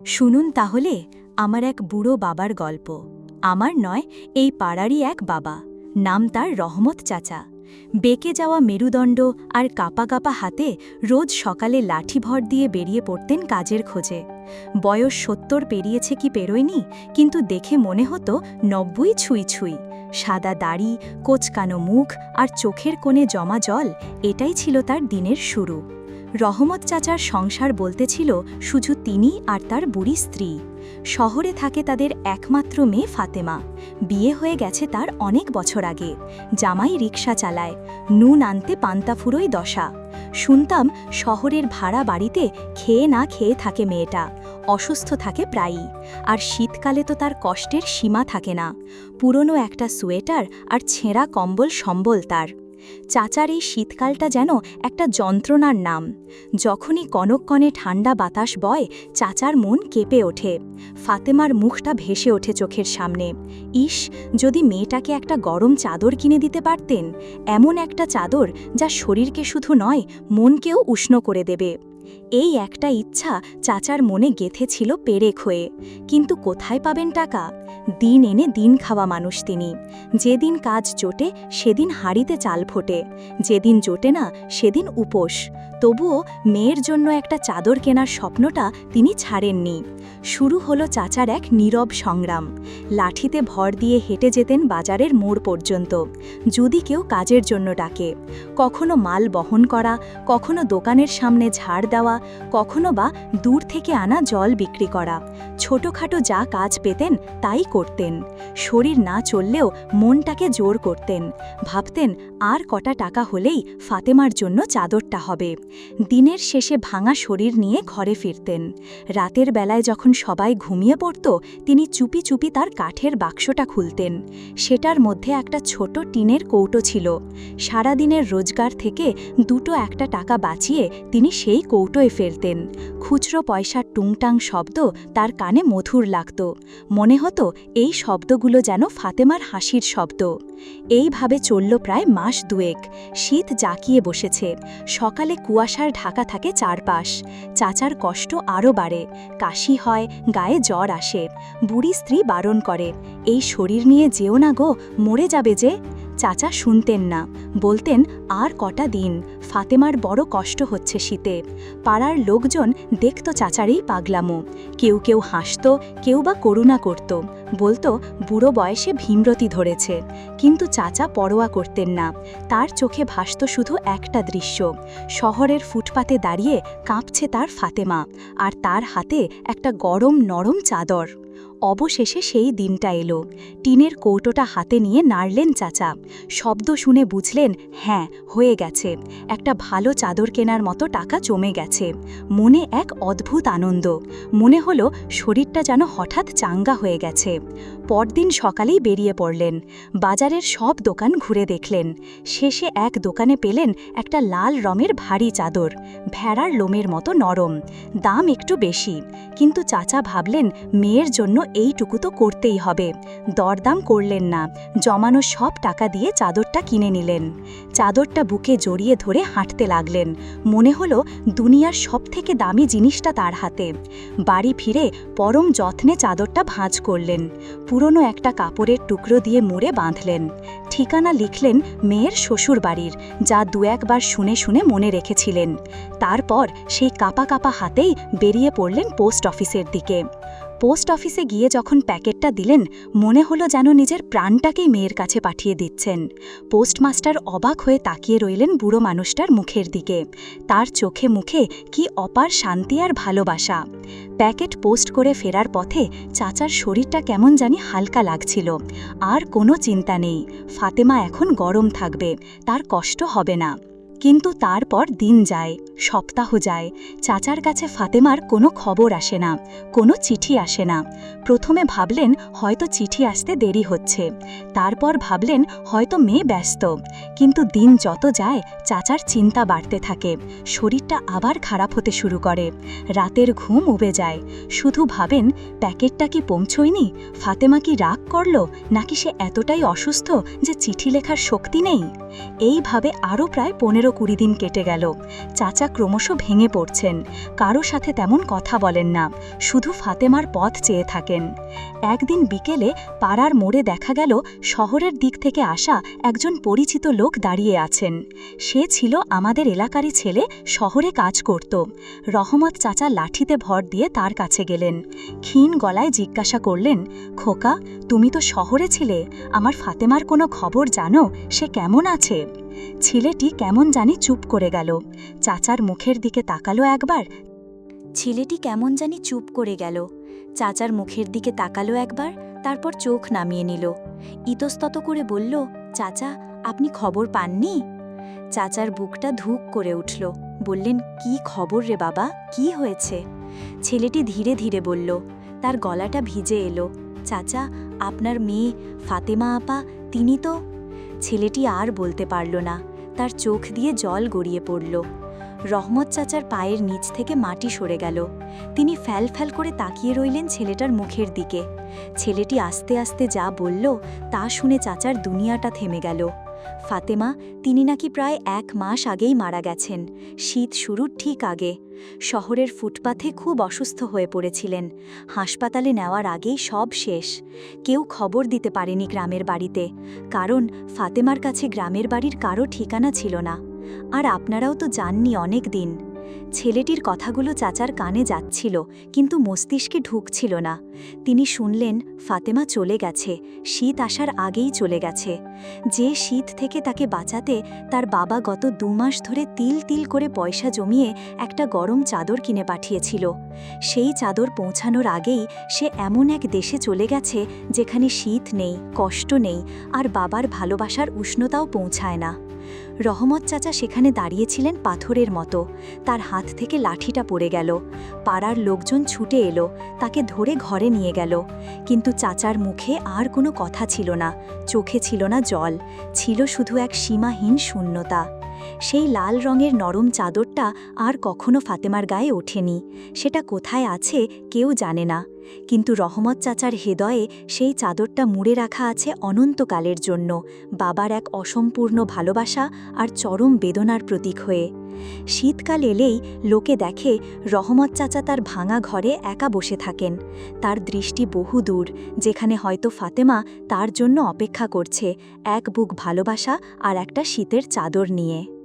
শুনুন তাহলে আমার এক বুড়ো বাবার গল্প। আমার নয়, এই পাড়ারই এক বাবা। নাম তার রহমত চাচা। বেঁকে যাওয়া মেরুদণ্ড আর কাপা কাপা হাতে রোজ সকালে লাঠি ভর দিয়ে বেরিয়ে পড়তেন কাজের খোঁজে। বয়স সত্তর পেরিয়েছে কি পেরোয়নি, কিন্তু দেখে মনে হতো নব্বই ছুঁই ছুঁই। সাদা দাড়ি, কোচকানো মুখ আর চোখের কোণে জমা জল, এটাই ছিল তার দিনের শুরু। রহমত চাচার সংসার বলতে ছিল শুধু তিনি আর তার বুড়ি স্ত্রী। শহরে থাকে তাদের একমাত্র মেয়ে ফাতেমা। বিয়ে হয়ে গেছে তার অনেক বছর আগে। জামাই রিকশা চালায়, নুন আনতে পান্তা ফুরোই দশা। শুনতাম শহরের ভাড়া বাড়িতে খেয়ে না খেয়ে থাকে মেয়েটা, অসুস্থ থাকে প্রায়ই। আর শীতকালে তো তার কষ্টের সীমা থাকে না। পুরনো একটা সোয়েটার আর ছেঁড়া কম্বল সম্বল তার। চাচার এই শীতকালটা যেন একটা যন্ত্রণার নাম। যখনই কনককনে ঠান্ডা বাতাস বয়, চাচার মন কেঁপে ওঠে। ফাতেমার মুখটা ভেসে ওঠে চোখের সামনে। ইস, যদি মেয়েটাকে একটা গরম চাদর কিনে দিতে পারতেন, এমন একটা চাদর যা শরীরকে শুধু নয়, মনকেও উষ্ণ করে দেবে। এই একটা ইচ্ছা চাচার মনে গেথেছিল পেরেক হয়ে। কিন্তু কোথায় পাবেন টাকা? দিন এনে দিন খাওয়া মানুষ তিনি। যেদিন কাজ জোটে, সেদিন হাড়িতে চাল ফোটে। যেদিন জোটে না, সেদিন উপোস। তবুও মেয়ের জন্য একটা চাদর কেনার স্বপ্নটা তিনি ছাড়েননি। শুরু হলো চাচার এক নীরব সংগ্রাম। লাঠিতে ভর দিয়ে হেঁটে যেতেন বাজারের মোড় পর্যন্ত। যদি কেউ কাজের জন্য ডাকে। কখনো মাল বহন করা, কখনো দোকানের সামনে ঝাড় দেওয়া, কখনো বা দূর থেকে আনা জল বিক্রি করা। ছোটখাটো যা কাজ পেতেন, তাই করতেন। শরীর না চললেও মনটাকে জোর করতেন। ভাবতেন, আর কটা টাকা হলেই ফাতেমার জন্য চাদরটা হবে। দিনের শেষে ভাঙা শরীর নিয়ে ঘরে ফিরতেন। রাতের বেলায় যখন সবাই ঘুমিয়ে পড়ত, তিনি চুপি চুপি তার কাঠের বাক্সটা খুলতেন। সেটার মধ্যে একটা ছোট টিনের কৌটো ছিল। সারাদিনের রোজগার থেকে দুটো একটা টাকা বাঁচিয়ে তিনি সেই কৌটোয় ফেলতেন। খুচরো পয়সার টুংটাং শব্দ তার কানে মধুর লাগত। মনে হতো এই শব্দগুলো যেন ফাতেমার হাসির শব্দ। এইভাবে চলল প্রায় মাস দুয়েক। শীত জাকিয়ে বসেছে। সকালে কুয়াশার ঢাকা থাকে চারপাশ। চাচার কষ্ট আরও বাড়ে। কাশি হয়, গায়ে জ্বর আসে। বুড়ি স্ত্রী বারণ করে, এই শরীর নিয়ে যেও না গো, মরে যাবে যে। চাচা শুনতেন না। বলতেন, আর কটা দিন? ফাতেমার বড় কষ্ট হচ্ছে শীতে। পাড়ার লোকজন দেখত চাচারই পাগলামো। কেউ কেউ হাসত, কেউ বা করুণা করত। বলতো, বুড়ো বয়সে ভীমরতি ধরেছে। কিন্তু চাচা পরোয়া করতেন না। তার চোখে ভাসত শুধু একটা দৃশ্য। শহরের ফুটপাতে দাঁড়িয়ে কাঁপছে তার ফাতেমা। আর তার হাতে একটা গরম নরম চাদর। অবশেষে সেই দিনটা এলো। টিনের কৌটোটা হাতে নিয়ে নাড়লেন চাচা। শব্দ শুনে বুঝলেন হ্যাঁ হয়ে গেছে। একটা ভালো চাদর কেনার মতো টাকা জমে গেছে। মনে এক অদ্ভুত আনন্দ। মনে হলো শরীরটা যেন হঠাৎ চাঙ্গা হয়ে গেছে। পরদিন সকালেই বেরিয়ে পড়লেন। বাজারের সব দোকান ঘুরে দেখলেন। শেষে এক দোকানে পেলেন একটা লাল রঙের ভারী চাদর। ভেড়ার লোমের মতো নরম। দাম একটু বেশি। কিন্তু চাচা ভাবলেন, মেয়ের জন্য এইটুকু তো করতেই হবে। দরদাম করলেন না। জমানো সব টাকা দিয়ে চাদরটা কিনে নিলেন। চাদরটা বুকে জড়িয়ে ধরে হাঁটতে লাগলেন। মনে হলো দুনিয়ার সবথেকে দামি জিনিসটা তার হাতে। বাড়ি ফিরে পরম যত্নে চাদরটা ভাঁজ করলেন। পুরনো একটা কাপড়ের টুকরো দিয়ে মুড়ে বাঁধলেন। ঠিকানা লিখলেন মেয়ের শ্বশুর বাড়ির যা দু একবার শুনে শুনে মনে রেখেছিলেন। তারপর সেই কাপা কাপা হাতেই বেরিয়ে পড়লেন পোস্ট অফিসের দিকে। পোস্ট অফিসে গিয়ে যখন প্যাকেটটা দিলেন, মনে হলো যেন নিজের প্রাণটাকেই মেয়ের কাছে পাঠিয়ে দিচ্ছেন। পোস্টমাস্টার অবাক হয়ে তাকিয়ে রইলেন বুড়ো মানুষটার মুখের দিকে। তার চোখে মুখে কি অপার শান্তি আর ভালোবাসা। প্যাকেট পোস্ট করে ফেরার পথে চাচার শরীরটা কেমন জানি হালকা লাগছিল। আর কোনো চিন্তা নেই। ফাতেমা এখন গরম থাকবে। তার কষ্ট হবে না। কিন্তু তারপর দিন যায়, সপ্তাহ যায়। চাচার কাছে ফাতেমার কোনো খবর আসে না, কোনো চিঠি আসে না। প্রথমে ভাবলেন হয়তো চিঠি আসতে দেরি হচ্ছে। তারপর ভাবলেন হয়তো মেয়ে ব্যস্ত। কিন্তু দিন যত যায়, চাচার চিন্তা বাড়তে থাকে। শরীরটা আবার খারাপ হতে শুরু করে। রাতের ঘুম উবে যায়। শুধু ভাবেন, প্যাকেটটা কি পৌঁছয়নি? ফাতেমা কি রাগ করল? নাকি সে এতটাই অসুস্থ যে চিঠি লেখার শক্তি নেই? এইভাবে আরও প্রায় পনেরো পনেরো কুড়ি দিন কেটে গেল। চাচা ক্রমশ ভেঙে পড়ছেন। কারও সাথে তেমন কথা বলেন না। শুধু ফাতেমার পথ চেয়ে থাকেন। একদিন বিকেলে পাড়ার মোড়ে দেখা গেল, শহরের দিক থেকে আসা একজন পরিচিত লোক দাঁড়িয়ে আছেন। সে ছিল আমাদের এলাকারই ছেলে, শহরে কাজ করত। রহমত চাচা লাঠিতে ভর দিয়ে তার কাছে গেলেন। ক্ষীণ গলায় জিজ্ঞাসা করলেন, খোকা, তুমি তো শহরে ছিলে। আমার ফাতেমার কোনো খবর জানো? সে কেমন আছে? ছেলেটি কেমন জানি চুপ করে গেল। চাচার মুখের দিকে তাকালো একবার। ছেলেটি কেমন জানি চুপ করে গেল। চাচার মুখের দিকে তাকালো একবার, তারপর চোখ নামিয়ে নিল। ইতস্তত করে বলল, চাচা, আপনি খবর পাননি? চাচার বুকটা ধুক করে উঠল। বললেন, কি খবর রে বাবা? কি হয়েছে? ছেলেটি ধীরে ধীরে বলল, তার গলাটা ভিজে এলো। চাচা, আপনার মেয়ে, ফাতেমা আপা, তিনি তো ছেলেটি আর বলতে পারল না। তার চোখ দিয়ে জল গড়িয়ে পড়ল। রহমত চাচার পায়ের নিচ থেকে মাটি সরে গেল। তিনি ফ্যাল ফ্যাল করে তাকিয়ে রইলেন ছেলেটার মুখের দিকে। ছেলেটি আস্তে আস্তে যা বলল, তা শুনে চাচার দুনিয়াটা থেমে গেল। ফাতেমা, তিনি নাকি প্রায় এক মাস আগেই মারা গেছেন। শীত শুরুর ঠিক আগে। শহরের ফুটপাথে খুব অসুস্থ হয়ে পড়েছিলেন। হাসপাতালে নেওয়ার আগেই সব শেষ। কেউ খবর দিতে পারেনি গ্রামের বাড়িতে। কারণ ফাতেমার কাছে গ্রামের বাড়ির কারও ঠিকানা ছিল না। আর আপনারাও তো যাননি অনেক দিন। ছেলেটির কথাগুলো চাচার কানে যাচ্ছিল, কিন্তু মস্তিষ্কে ঢুকছিল না। তিনি শুনলেন, ফাতেমা চলে গেছে, শীত আসার আগেই চলে গেছে। যে শীত থেকে তাকে বাঁচাতে তার বাবা গত দু মাস ধরে তিল তিল করে পয়সা জমিয়ে একটা গরম চাদর কিনে পাঠিয়েছিল। সেই চাদর পৌঁছানোর আগেই সে এমন এক দেশে চলে গেছে, যেখানে শীত নেই, কষ্ট নেই, আর বাবার ভালোবাসার উষ্ণতাও পৌঁছায় না। রহমত চাচা সেখানে দাঁড়িয়েছিলেন পাথরের মতো। তার হাত থেকে লাঠিটা পড়ে গেল। পাড়ার লোকজন ছুটে এলো, তাকে ধরে ঘরে নিয়ে গেল। কিন্তু চাচার মুখে আর কোনো কথা ছিল না, চোখে ছিল না জল, ছিল শুধু এক সীমাহীন শূন্যতা। সেই লাল রঙের নরম চাদরটা আর কখনো ফাতেমার গায়ে ওঠেনি। সেটা কোথায় আছে কেউ জানে না। কিন্তু রহমত চাচার হৃদয়ে সেই চাদরটা মুড়ে রাখা আছে অনন্তকালের জন্য, বাবার এক অসম্পূর্ণ ভালোবাসা আর চরম বেদনার প্রতীক হয়ে। শীতকাল এলেই লোকে দেখে রহমত চাচা তার ভাঙা ঘরে একা বসে থাকেন। তার দৃষ্টি বহু দূর, যেখানে হয়তো ফাতেমা তার জন্য অপেক্ষা করছে, এক বুক ভালোবাসা আর একটা শীতের চাদর নিয়ে।